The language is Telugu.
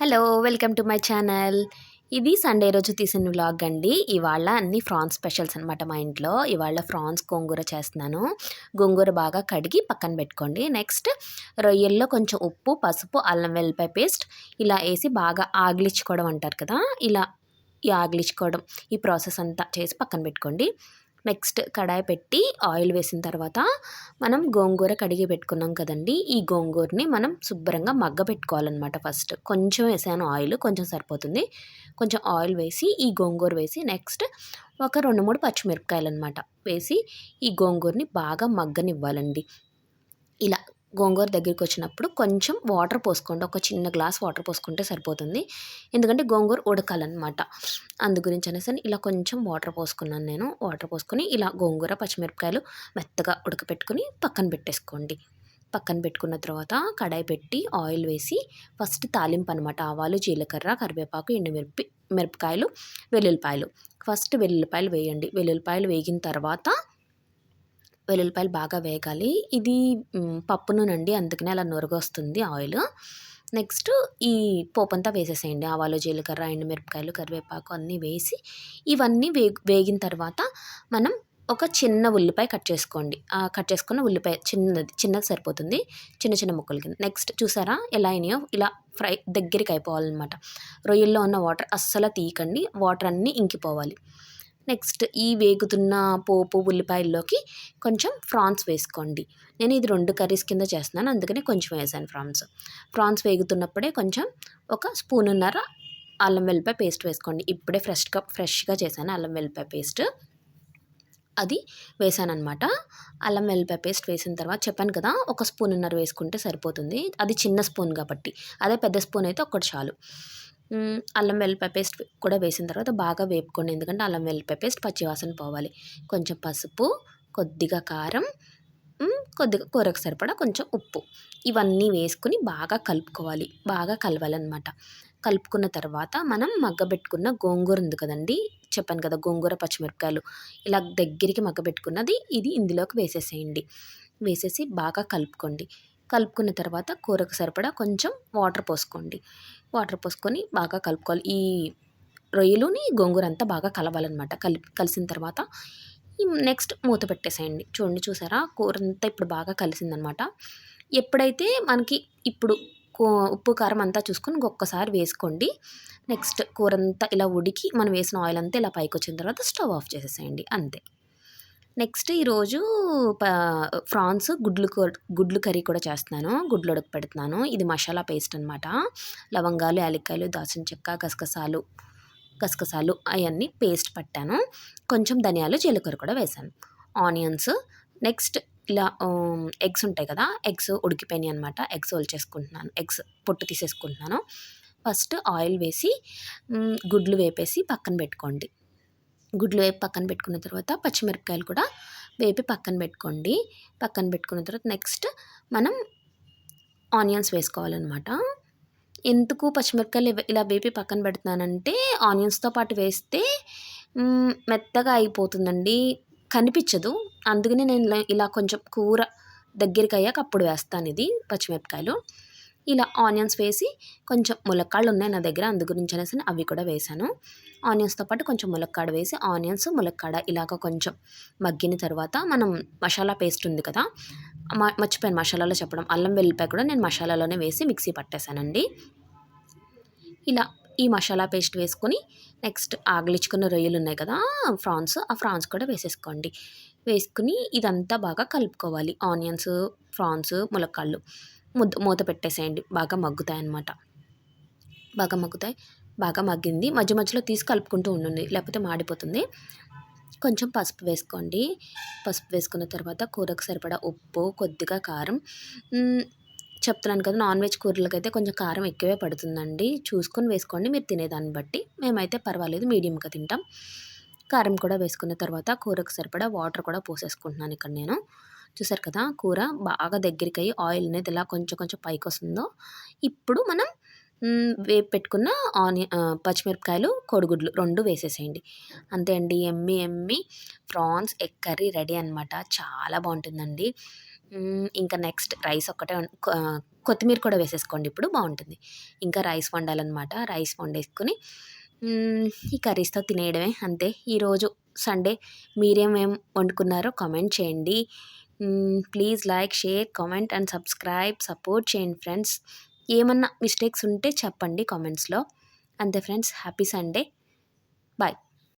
Hello welcome to my channel. ఇది సండే రోజు తీసిన వ్లాగ్ అండి. ఇవాళ అన్ని ఫ్రాన్స్ స్పెషల్స్ అనమాట మా ఇంట్లో. ఇవాళ ఫ్రాన్స్ గోంగూర చేస్తున్నాను. గోంగూర బాగా కడిగి పక్కన పెట్టుకోండి. నెక్స్ట్ రొయ్యల్లో కొంచెం ఉప్పు పసుపు అల్లం వెల్లిపాయ పేస్ట్ ఇలా వేసి బాగా ఆగిలించుకోవడం అంటారు కదా ఇలా ఈ ఆగిలించుకోవడం ఈ ప్రాసెస్ అంతా చేసి పక్కన పెట్టుకోండి. నెక్స్ట్ కడాయి పెట్టి ఆయిల్ వేసిన తర్వాత మనం గోంగూర కడిగి పెట్టుకున్నాం కదండి. ఈ గోంగూరని మనం శుభ్రంగా మగ్గ పెట్టుకోవాలన్నమాట ఫస్ట్. కొంచెం వేసాను ఆయిల్ కొంచెం సరిపోతుంది. కొంచెం ఆయిల్ వేసి ఈ గోంగూర వేసి నెక్స్ట్ ఒక రెండు మూడు పచ్చిమిరపకాయలు అనమాట వేసి ఈ గోంగూరని బాగా మగ్గనివ్వాలండి. ఇలా గోంగూర దగ్గరికి వచ్చినప్పుడు కొంచెం వాటర్ పోసుకోండి. ఒక చిన్న గ్లాస్ వాటర్ పోసుకుంటే సరిపోతుంది. ఎందుకంటే గోంగూర ఉడకాలన్నమాట. అందు గురించి అనేసి ఇలా కొంచెం వాటర్ పోసుకున్నాను నేను. వాటర్ పోసుకొని ఇలా గోంగూర పచ్చిమిరపకాయలు మెత్తగా ఉడకపెట్టుకుని పక్కన పెట్టేసుకోండి. పక్కన పెట్టుకున్న తర్వాత కడాయి పెట్టి ఆయిల్ వేసి ఫస్ట్ తాలింపు అనమాట ఆవాలు జీలకర్ర కరివేపాకు ఎండుమిరపి మిరపకాయలు వెల్లుల్లిపాయలు. ఫస్ట్ వెల్లుల్లిపాయలు వేయండి. వెల్లుల్లిపాయలు వేగిన తర్వాత వెల్లుల్లిపాయలు బాగా వేగాలి. ఇది పప్పు నూనెండి. అందుకనే అలా నొరగొస్తుంది ఆయిల్. నెక్స్ట్ ఈ పోపు అంతా వేసేసేయండి. ఆవాలు జీలకర్ర ఎండుమిరపకాయలు కరివేపాకు అన్నీ వేసి ఇవన్నీ వే వేగిన తర్వాత మనం ఒక చిన్న ఉల్లిపాయ కట్ చేసుకోండి. కట్ చేసుకున్న ఉల్లిపాయ చిన్నది చిన్నది సరిపోతుంది. చిన్న చిన్న ముక్కలు కింద. నెక్స్ట్ చూసారా? ఎలా అయినాయో? ఇలా ఫ్రై దగ్గరికి అయిపోవాలన్నమాట. రొయ్యల్లో ఉన్న వాటర్ అస్సలు తీయకండి. వాటర్ అన్నీ ఇంకిపోవాలి. నెక్స్ట్ ఈ వేగుతున్న పోపు ఉల్లిపాయల్లోకి కొంచెం ఫ్రాన్స్ వేసుకోండి. నేను ఇది రెండు కర్రీస్ కింద చేస్తున్నాను అందుకనే కొంచెం వేసాను ఫ్రాన్స్. ఫ్రాన్స్ వేగుతున్నప్పుడే కొంచెం ఒక స్పూనున్నర అల్లం వెల్లిపాయ పేస్ట్ వేసుకోండి. ఇప్పుడే ఫ్రెష్గా ఫ్రెష్గా చేశాను అల్లం వెల్లిపాయ పేస్ట్. అది వేసాను అనమాట అల్లం వెల్లిపాయ పేస్ట్ వేసిన తర్వాత చెప్పాను కదా ఒక స్పూన్ ఉన్నర వేసుకుంటే సరిపోతుంది. అది చిన్న స్పూన్ కాబట్టి అదే పెద్ద స్పూన్ అయితే ఒక్కటి చాలు. అల్లం వెల్లిపాయ పేస్ట్ కూడా వేసిన తర్వాత బాగా వేపుకోండి. ఎందుకంటే అల్లం వెల్లిపాయ పేస్ట్ పచ్చివాసన పోవాలి. కొంచెం పసుపు కొద్దిగా కారం కొద్దిగా కూరకు సరిపడా కొంచెం ఉప్పు. ఇవన్నీ వేసుకుని బాగా కలుపుకోవాలి. బాగా కలవాలన్నమాట. కలుపుకున్న తర్వాత మనం మగ్గబెట్టుకున్న గోంగూర ఉంది కదండి? చెప్పాను కదా గోంగూర పచ్చిమిరపకాయలు. ఇలా దగ్గరికి మగ్గబెట్టుకున్నది ఇది ఇందులోకి వేసేసేయండి. వేసేసి బాగా కలుపుకోండి. కలుపుకున్న తర్వాత కూరకు సరిపడా కొంచెం వాటర్ పోసుకోండి. వాటర్ పోసుకొని బాగా కలుపుకోవాలి. ఈ రొయ్యలుని గోంగూర అంతా బాగా కలవాలన్నమాట. కలిపి కలిసిన తర్వాత నెక్స్ట్ మూత పెట్టేసేయండి. చూడండి చూసారా? కూర అంతా ఇప్పుడు బాగా కలిసిందనమాట ఎప్పుడైతే మనకి ఇప్పుడు ఉప్పు కారం అంతా చూసుకొని ఒక్కసారి వేసుకోండి. నెక్స్ట్ కూర అంతా ఇలా ఉడికి మనం వేసిన ఆయిల్ అంతా ఇలా పైకి వచ్చిన తర్వాత స్టవ్ ఆఫ్ చేసేసేయండి. అంతే. నెక్స్ట్ ఈరోజు ఫ్రాన్స్ గుడ్లు గుడ్లు కర్రీ కూడా చేస్తున్నాను. గుడ్లు ఉడక పెడుతున్నాను ఇది మసాలా పేస్ట్ అనమాట లవంగాలు యాలక్కాయలు దాచిన చెక్క గసగసాలు గసగసాలు అవన్నీ పేస్ట్ పట్టాను. కొంచెం ధనియాలు జీలకర్ర కూడా వేసాను. ఆనియన్స్ నెక్స్ట్ ఇలా ఎగ్స్ ఉంటాయి కదా ఎగ్స్ ఉడికిపోయినాయి అనమాట ఎగ్స్ చేసుకుంటున్నాను. ఎగ్స్ పొట్టు తీసేసుకుంటున్నాను. ఫస్ట్ ఆయిల్ వేసి గుడ్లు వేపేసి పక్కన పెట్టుకోండి. గుడ్లు వేపి పక్కన పెట్టుకున్న తర్వాత పచ్చిమిరపకాయలు కూడా వేపి పక్కన పెట్టుకోండి. పక్కన పెట్టుకున్న తర్వాత నెక్స్ట్ మనం ఆనియన్స్ వేసుకోవాలన్నమాట. ఎందుకు పచ్చిమిరపకాయలు ఇలా వేపి పక్కన పెడుతున్నానంటే ఆనియన్స్తో పాటు వేస్తే మెత్తగా అయిపోతుందండి. కనిపించదు. అందుకని నేను ఇలా కొంచెం కూర దగ్గరికి అయ్యాక అప్పుడు వేస్తాను ఇది పచ్చిమిరపకాయలు. ఇలా ఆనియన్స్ వేసి కొంచెం ములక్కాళ్ళు ఉన్నాయి నా దగ్గర అందు గురించి అనేసి అవి కూడా వేసాను ఆనియన్స్తో పాటు కొంచెం ములక్కాడ వేసి ఆనియన్స్ ములక్కాడ ఇలాగ కొంచెం మగ్గిన తర్వాత మనం మసాలా పేస్ట్ ఉంది కదా మర్చిపోయాను మసాలాలో చెప్పడం. అల్లం వెల్లిపాయ కూడా నేను మసాలాలోనే వేసి మిక్సీ పట్టేశానండి. ఇలా ఈ మసాలా పేస్ట్ వేసుకొని నెక్స్ట్ ఆగలిచ్చుకున్న రొయ్యలు ఉన్నాయి కదా ఫ్రాన్స్ ఆ ఫ్రాన్స్ కూడా వేసేసుకోండి. వేసుకుని ఇదంతా బాగా కలుపుకోవాలి. ఆనియన్స్ ఫ్రాన్స్ ములక్కాళ్ళు. ముద్ద మూత పెట్టేసేయండి. బాగా మగ్గుతాయి అన్నమాట బాగా మగ్గుతాయి. బాగా మగ్గింది. మధ్య మధ్యలో తీసి కలుపుకుంటూ ఉండండి. లేకపోతే మాడిపోతుంది. కొంచెం పసుపు వేసుకోండి. పసుపు వేసుకున్న తర్వాత కూరకు సరిపడా ఉప్పు కొద్దిగా కారం. చెప్తున్నాను కదా నాన్ వెజ్ కూరలకైతే కొంచెం కారం ఎక్కువే పడుతుందండి. చూసుకొని వేసుకోండి. మీరు తినేదాన్ని బట్టి. మేమైతే పర్వాలేదు. మీడియంగా తింటాం. కారం కూడా వేసుకున్న తర్వాత కూరకు సరిపడా వాటర్ కూడా పోసేసుకుంటున్నాను ఇక్కడ నేను. చూసారు కదా కూర బాగా దగ్గరికి అయ్యి ఆయిల్ అనేది ఇలా కొంచెం కొంచెం పైకి వస్తుందో ఇప్పుడు మనం వేపు పెట్టుకున్న ఆనియన్ పచ్చిమిరపకాయలు కోడిగుడ్లు రెండు వేసేసేయండి. అంతే అండి ఎమ్మి ఎమ్మి ప్రాన్స్ ఎగ్ కర్రీ రెడీ అనమాట చాలా బాగుంటుందండి. ఇంకా నెక్స్ట్ రైస్ ఒక్కటే కొత్తిమీర కూడా వేసేసుకోండి ఇప్పుడు బాగుంటుంది. ఇంకా రైస్ వండాలన్నమాట. రైస్ వండేసుకుని ఈ కర్రీస్తో తినేయడమే అంతే. ఈరోజు సండే మీరేమేం వండుకున్నారో కామెంట్ చేయండి. Please like share comment and subscribe support చేయండి ఫ్రెండ్స్ ఏమన్నా మిస్టేక్స్ ఉంటే చెప్పండి కామెంట్స్లో అంతే ఫ్రెండ్స్ హ్యాపీ సండే బాయ్